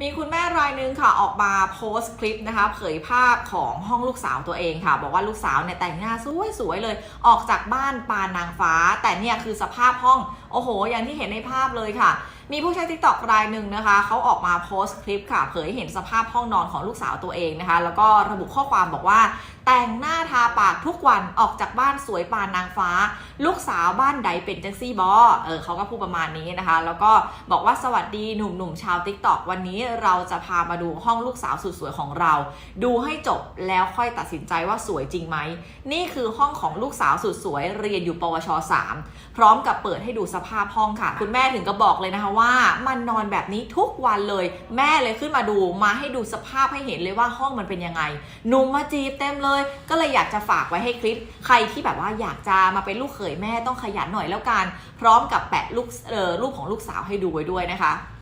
มีคุณแม่รายหนึงค่ะออกมาโพสต์คลิปนะคะ เผยภาพของห้องลูกสาวตัวเองค่ะ บอกว่าลูกสาวเนี่ยแต่งหน้าสวยๆเลย ออกจากบ้านปานางฟ้า แต่เนี่ยคือสภาพห้อง โอ้โห อย่างที่เห็นในภาพเลยค่ะ มีผู้ใช้ TikTok รายหนึ่งนะคะเขาออกมาโพสต์คลิปค่ะเผยเห็นสภาพห้องนอนของลูกสาวตัวเองนะคะ แล้วก็ระบุข้อความบอกว่า แต่งหน้าทาปากทุกวันออกจากบ้านสวยปานนางฟ้า ลูกสาวบ้านใดเป็นจังซี่บอเออเขาก็พูดประมาณนี้นะคะ แล้วก็บอกว่าสวัสดีหนุ่มๆชาว t ิ k t o k วันนี้เราจะพามาดูห้องลูกสาวสุดสวยของเรา ดูให้จบแล้วค่อยตัดสินใจว่าสวยจริงไหมนี่คือห้องของลูกสาวสุดสวยเรียนอยู่ปวช 3 พร้อมกับเปิดให้ดูสภาพห้องค่ะ คุณแม่ถึงก็บอกเลยนะคะว่าว่ามันนอนแบบนี้ทุกวันเลย แม่เลยขึ้นมาดูมาให้ดูสภาพให้เห็นเลยว่าห้องมันเป็นยังไงหนุ่มมาจีบเต็มเลย ก็เลยอยากจะฝากไว้ให้คลิป ใครที่แบบว่าอยากจะมาเป็นลูกเขยแม่ต้องขยันหน่อยแล้วกัน พร้อมกับแปะลูกเออรูปของลูกสาวให้ดูไว้ด้วยนะคะ